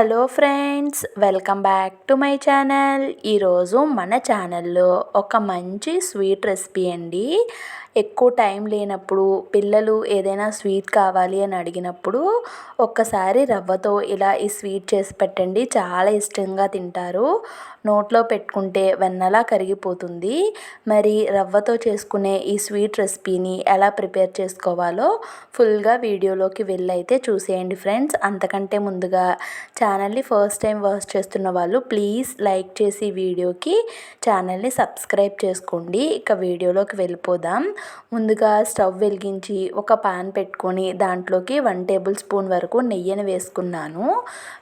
Hello friends welcome back to my channel. ఈరోజు మన ఛానల్లో ఒక మంచి స్వీట్ రెసిపీ అండి. ఎక్కువ టైం లేనప్పుడు పిల్లలు ఏదైనా స్వీట్ కావాలి అని అడిగినప్పుడు ఒక్కసారి రవ్వతో ఇలా ఈ స్వీట్ చేసి పెట్టండి. చాలా ఇష్టంగా తింటారు. నోట్లో పెట్టుకుంటే వెన్నలా కరిగిపోతుంది. మరి రవ్వతో చేసుకునే ఈ స్వీట్ రెసిపీని ఎలా ప్రిపేర్ చేసుకోవాలో ఫుల్గా వీడియోలోకి వెళ్ళైతే చూసేయండి ఫ్రెండ్స్. అంతకంటే ముందుగా ఛానల్ని ఫస్ట్ టైం వాచ్ చేస్తున్న వాళ్ళు ప్లీజ్ లైక్ చేసి వీడియోకి ఛానల్ని సబ్స్క్రైబ్ చేసుకోండి. ఇక వీడియోలోకి వెళ్ళిపోదాం. ముందుగా స్టవ్ వెలిగించి ఒక పాన్ పెట్టుకొని దాంట్లోకి వన్ టేబుల్ స్పూన్ వరకు నెయ్యిని వేసుకున్నాను.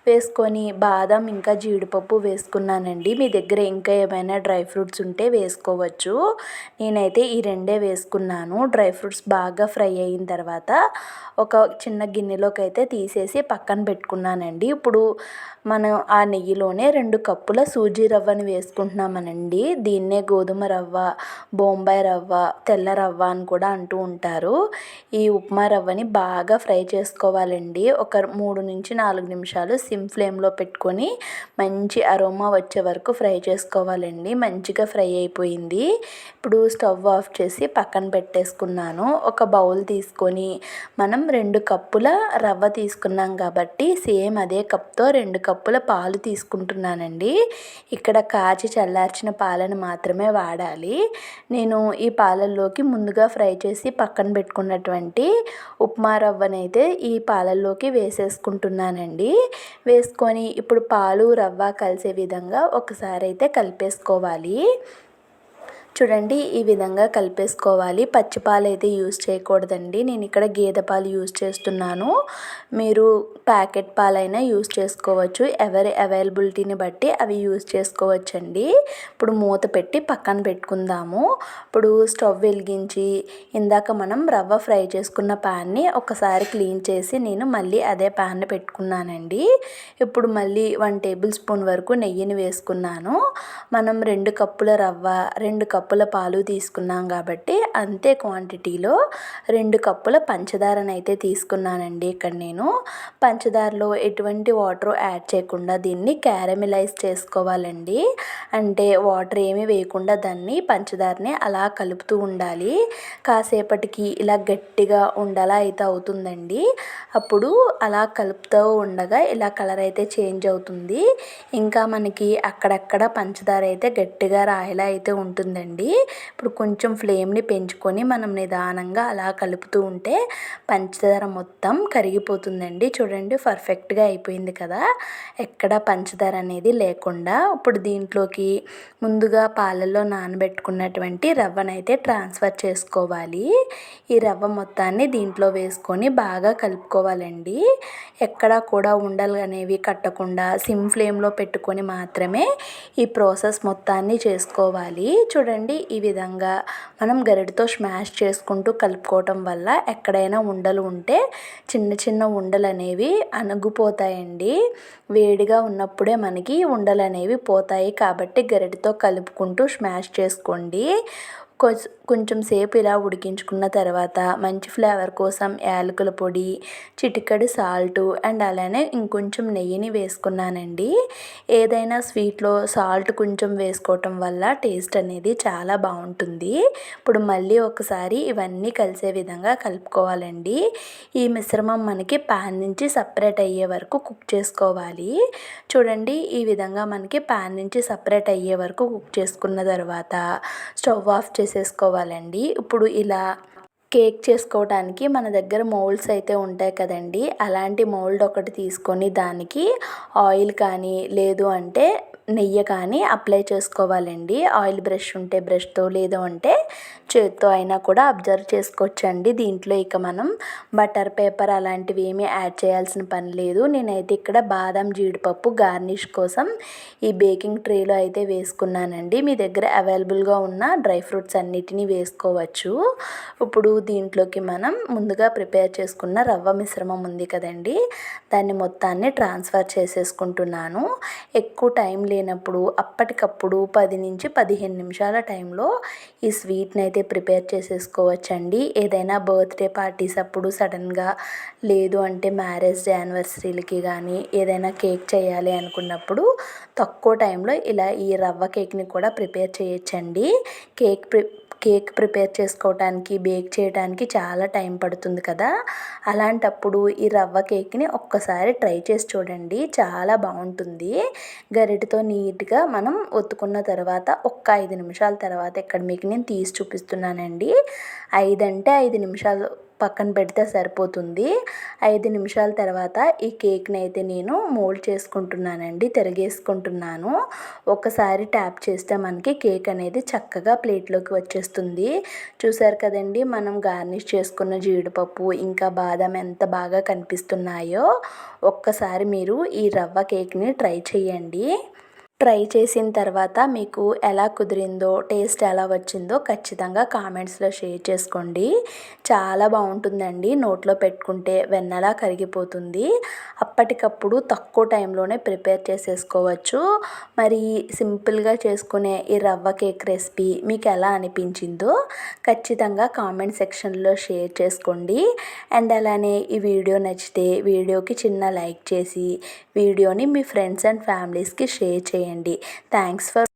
వేసుకొని బాదం ఇంకా జీడిపప్పు వేసుకున్నానండి. మీ దగ్గర ఇంకా ఏమైనా డ్రై ఫ్రూట్స్ ఉంటే వేసుకోవచ్చు. నేనైతే ఈ రెండే వేసుకున్నాను. డ్రై ఫ్రూట్స్ బాగా ఫ్రై అయిన తర్వాత ఒక చిన్న గిన్నెలోకి అయితే తీసేసి పక్కన పెట్టుకున్నానండి. ఇప్పుడు మనం ఆ నెయ్యిలోనే రెండు కప్పుల సూజీ రవ్వని వేసుకుంటున్నామనండి. దీన్నే గోధుమ రవ్వ బొంబాయి రవ్వ తెల్ల రవ్వ అని కూడా అంటూ ఉంటారు. ఈ ఉప్మా రవ్వని బాగా ఫ్రై చేసుకోవాలండి. ఒక మూడు నుంచి నాలుగు నిమిషాలు సిమ్ ఫ్లేమ్లో పెట్టుకొని మంచి అరోమా వచ్చే వరకు ఫ్రై చేసుకోవాలండి. మంచిగా ఫ్రై అయిపోయింది. ఇప్పుడు స్టవ్ ఆఫ్ చేసి పక్కన పెట్టేసుకున్నాను. ఒక బౌల్ తీసుకొని మనం రెండు కప్పుల రవ్వ తీసుకున్నాం కాబట్టి సేమ్ అదే కప్ కప్తో రెండు కప్పుల పాలు తీసుకుంటున్నానండి. ఇక్కడ కాచి చల్లార్చిన పాలను మాత్రమే వాడాలి. నేను ఈ పాలల్లోకి ముందుగా ఫ్రై చేసి పక్కన పెట్టుకున్నటువంటి ఉప్మా రవ్వనైతే ఈ పాలల్లోకి వేసేసుకుంటున్నానండి. వేసుకొని ఇప్పుడు పాలు రవ్వ కలిసే విధంగా ఒకసారి అయితే కలిపేసుకోవాలి. చూడండి ఈ విధంగా కలిపేసుకోవాలి. పచ్చిపాలు అయితే యూస్ చేయకూడదండి. నేను ఇక్కడ గేదె పాలు యూజ్ చేస్తున్నాను. మీరు ప్యాకెట్ పాలైనా యూస్ చేసుకోవచ్చు. ఎవరి అవైలబిలిటీని బట్టి అవి యూజ్ చేసుకోవచ్చండి. ఇప్పుడు మూత పెట్టి పక్కన పెట్టుకుందాము. ఇప్పుడు స్టవ్ వెలిగించి ఇందాక మనం రవ్వ ఫ్రై చేసుకున్న ప్యాన్ని ఒకసారి క్లీన్ చేసి నేను మళ్ళీ అదే ప్యాన్ పెట్టుకున్నానండి. ఇప్పుడు మళ్ళీ వన్ టేబుల్ స్పూన్ వరకు నెయ్యిని వేసుకున్నాను. మనం రెండు కప్పుల రవ్వ రెండు కప్పు కప్పుల పాలు తీసుకున్నాం కాబట్టి అంతే క్వాంటిటీలో రెండు కప్పుల పంచదారను అయితే తీసుకున్నానండి ఇక్కడ నేను. పంచదారలో ఎటువంటి వాటర్ యాడ్ చేయకుండా దీన్ని క్యారమిలైజ్ చేసుకోవాలండి. అంటే వాటర్ ఏమీ వేయకుండా దాన్ని పంచదారని అలా కలుపుతూ ఉండాలి. కాసేపటికి ఇలా గట్టిగా ఉండలా అయితే అవుతుందండి. అప్పుడు అలా కలుపుతూ ఉండగా ఇలా కలర్ అయితే చేంజ్ అవుతుంది. ఇంకా మనకి అక్కడక్కడ పంచదార అయితే గట్టిగా రాయేలా అయితే ఉంటుందండి. అండి ఇప్పుడు కొంచెం ఫ్లేమ్ని పెంచుకొని మనం నిదానంగా అలా కలుపుతూ ఉంటే పంచదార మొత్తం కరిగిపోతుందండి. చూడండి పర్ఫెక్ట్గా అయిపోయింది కదా! ఎక్కడ పంచదార అనేది లేకుండా ఇప్పుడు దీంట్లోకి ముందుగా పాలల్లో నానబెట్టుకున్నటువంటి రవ్వనైతే ట్రాన్స్ఫర్ చేసుకోవాలి. ఈ రవ్వ మొత్తాన్ని దీంట్లో వేసుకొని బాగా కలుపుకోవాలండి. ఎక్కడ కూడా ఉండలు అనేవి కట్టకుండా సిమ్ ఫ్లేమ్లో పెట్టుకొని మాత్రమే ఈ ప్రాసెస్ మొత్తాన్ని చేసుకోవాలి. చూడండి చూడండి ఈ విధంగా మనం గరిటతో స్మాష్ చేసుకుంటూ కలుపుకోవటం వల్ల ఎక్కడైనా ఉండలు ఉంటే చిన్న చిన్న ఉండలు అనేవి అణగిపోతాయండి. వేడిగా ఉన్నప్పుడే మనకి ఉండలు అనేవి పోతాయి కాబట్టి గరిటతో కలుపుకుంటూ స్మాష్ చేసుకోండి. కొంచెం కొంచెం సేపు ఇలా ఉడికించుకున్న తర్వాత మంచి ఫ్లేవర్ కోసం యాలకుల పొడి చిటికెడు సాల్ట్ అండ్ అలానే ఇంకొంచెం నెయ్యిని వేసుకున్నానండి. ఏదైనా స్వీట్లో సాల్ట్ కొంచెం వేసుకోవటం వల్ల టేస్ట్ అనేది చాలా బాగుంటుంది. ఇప్పుడు మళ్ళీ ఒకసారి ఇవన్నీ కలిసే విధంగా కలుపుకోవాలండి. ఈ మిశ్రమం మనకి ప్యాన్ నుంచి సపరేట్ అయ్యే వరకు కుక్ చేసుకోవాలి. చూడండి ఈ విధంగా మనకి ప్యాన్ నుంచి సపరేట్ అయ్యే వరకు కుక్ చేసుకున్న తర్వాత స్టవ్ ఆఫ్ చేసేసుకోవాలి. చేసుకోవాలండి. ఇప్పుడు ఇలా కేక్ చేసుకోవడానికి మన దగ్గర మౌల్డ్స్ అయితే ఉంటాయి కదండి. అలాంటి మౌల్డ్ ఒకటి తీసుకొని దానికి ఆయిల్ కానీ లేదు అంటే నెయ్యి కానీ అప్లై చేసుకోవాలండి. ఆయిల్ బ్రష్ ఉంటే బ్రష్తో లేదు అంటే చేత్తో అయినా కూడా అబ్జర్వ్ చేసుకోవచ్చండి దీంట్లో. ఇక మనం బటర్ పేపర్ అలాంటివి ఏమీ యాడ్ చేయాల్సిన పని లేదు. నేనైతే ఇక్కడ బాదం జీడిపప్పు గార్నిష్ కోసం ఈ బేకింగ్ ట్రేలో అయితే వేసుకున్నానండి. మీ దగ్గర అవైలబుల్గా ఉన్న డ్రై ఫ్రూట్స్ అన్నిటినీ వేసుకోవచ్చు. ఇప్పుడు దీంట్లోకి మనం ముందుగా ప్రిపేర్ చేసుకున్న రవ్వ మిశ్రమం ఉంది కదండి. దాన్ని మొత్తాన్ని ట్రాన్స్ఫర్ చేసేసుకుంటున్నాను. ఎక్కువ టైం లేనప్పుడు అప్పటికప్పుడు పది నుంచి పదిహేను నిమిషాల టైంలో ఈ స్వీట్ని అయితే ప్రిపేర్ చేసేసుకోవచ్చండి. ఏదైనా బర్త్డే పార్టీస్ అప్పుడు సడన్గా లేదు అంటే మ్యారేజ్ యానివర్సరీలకి కానీ ఏదైనా కేక్ చేయాలి అనుకున్నప్పుడు తక్కువ టైంలో ఇలా ఈ రవ్వ కేక్ని కూడా ప్రిపేర్ చేయొచ్చండి. కేక్ ప్రి కేక్ ప్రిపేర్ చేసుకోవటానికి బేక్ చేయడానికి చాలా టైం పడుతుంది కదా. అలాంటప్పుడు ఈ రవ్వ కేక్ని ఒక్కసారి ట్రై చేసి చూడండి. చాలా బాగుంటుంది. గరిటతో నీట్గా మనం ఒత్తుకున్న తర్వాత ఒక్క ఐదు నిమిషాల తర్వాత ఇక్కడ మీకు నేను తీసి చూపిస్తున్నానండి. ఐదు అంటే ఐదు నిమిషాలు పక్కన పెడితే సరిపోతుంది. ఐదు నిమిషాల తర్వాత ఈ కేక్ని అయితే నేను మోల్డ్ చేసుకుంటున్నానండి తిరగేసుకుంటున్నాను. ఒకసారి ట్యాప్ చేస్తే మనకి కేక్ అనేది చక్కగా ప్లేట్లోకి వచ్చేస్తుంది. చూసారు కదండి మనం గార్నిష్ చేసుకున్న జీడిపప్పు ఇంకా బాదం ఎంత బాగా కనిపిస్తున్నాయో. ఒక్కసారి మీరు ఈ రవ్వ కేక్ని ట్రై చేయండి. ట్రై చేసిన తర్వాత మీకు ఎలా కుదిరిందో టేస్ట్ ఎలా వచ్చిందో ఖచ్చితంగా కామెంట్స్లో షేర్ చేసుకోండి. చాలా బాగుంటుందండి నోట్లో పెట్టుకుంటే వెన్నలా కరిగిపోతుంది. అప్పటికప్పుడు తక్కువ టైంలోనే ప్రిపేర్ చేసేసుకోవచ్చు. మరి సింపుల్గా చేసుకునే ఈ రవ్వ కేక్ రెసిపీ మీకు ఎలా అనిపించిందో ఖచ్చితంగా కామెంట్ సెక్షన్లో షేర్ చేసుకోండి. అండ్ అలానే ఈ వీడియో నచ్చితే వీడియోకి చిన్న లైక్ చేసి వీడియోని మీ ఫ్రెండ్స్ అండ్ ఫ్యామిలీస్కి షేర్ చేయండి. చేయండి. Thanks for